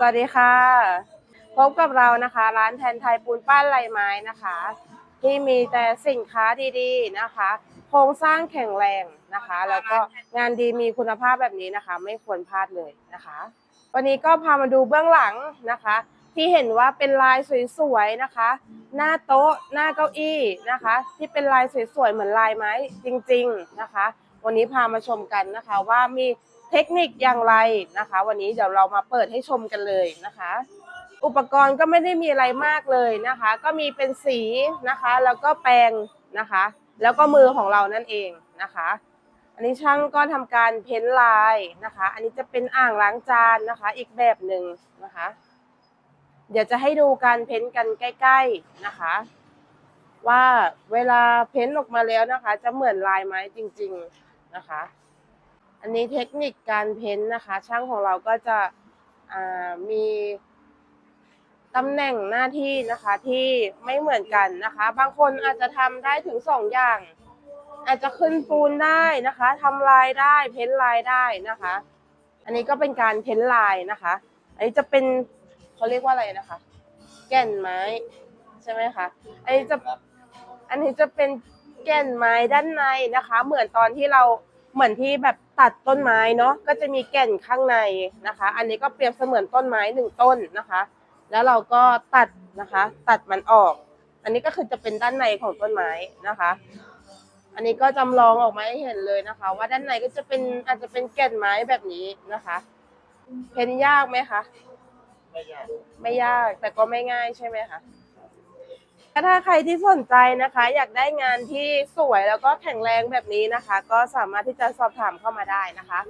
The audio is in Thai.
สวัสดีค่ะ พบกับเรานะคะ ร้านแทนไทยปูนปั้นลายไม้นะคะ ที่มีแต่สินค้าดีๆนะคะ โครงสร้างแข็งแรงนะคะ แล้วก็งานดีมีคุณภาพแบบนี้นะคะ ไม่ควรพลาดเลยนะคะ วันนี้ก็พามาดูเบื้องหลังนะคะ ที่เห็นว่าเป็นลายสวยๆนะคะ หน้าโต๊ะหน้าเก้าอี้นะคะ ที่เป็นลายสวยๆเหมือนลายไม้จริง ๆนะคะ วันนี้พามาชมกันนะคะ ว่ามีเทคนิคอย่างไรนะคะ วันนี้เดี๋ยวเรามาเปิดให้ชมกันเลยนะคะ อุปกรณ์ก็ไม่ได้มีอะไรมากเลยนะคะ ก็มีเป็นสีนะคะ แล้วก็แปรงนะคะ แล้วก็มือของเรานั่นเองนะคะ อันนี้ช่างก็ทำการเพ้นลายนะคะ อันนี้จะเป็นอ่างล้างจานนะคะ อีกแบบหนึ่งนะคะ เดี๋ยวจะให้ดูการเพ้นกันใกล้ ๆนะคะว่าเวลาเพ้นออกมาแล้วนะคะ จะเหมือนลายไม้จริง ๆ นะคะ อันนี้เทคนิคการเพ้นนะคะ ช่างของเราก็จะมีตำแหน่งหน้าที่นะคะที่ไม่เหมือนกันนะคะ บางคนอาจจะทำได้ถึงสองอย่าง อาจจะขึ้นปูนได้นะคะทำลายได้เพ้นลายได้นะคะ อันนี้ก็เป็นการเพ้นลายนะคะ อันนี้จะเป็นเขาเรียกว่าอะไรนะคะ แก่นไม้ใช่ไหมคะอันนี้จะอันนี้จะเป็น แก่นไม้ด้านในนะคะ เหมือนตอนที่เราเหมือนที่แบบตัดต้นไม้เนาะก็จะมีแก่นข้างในนะคะ อันนี้ก็เปรียบเสมือนต้นไม้หนึ่งต้นนะคะ แล้วเราก็ตัดนะคะ ตัดมันออก อันนี้ก็คือจะเป็นด้านในของต้นไม้นะคะ อันนี้ก็จำลองออกมาให้เห็นเลยนะคะ ว่าด้านในก็จะเป็นอาจจะเป็นแก่นไม้แบบนี้นะคะเพ้นยากไหมคะไม่ยากไม่ยากแต่ก็ไม่ง่ายใช่ไหมคะ ถ้าใครที่สนใจนะคะ อยากได้งานที่สวยแล้วก็แข็งแรงแบบนี้นะคะ ก็สามารถที่จะสอบถามเข้ามาได้นะคะ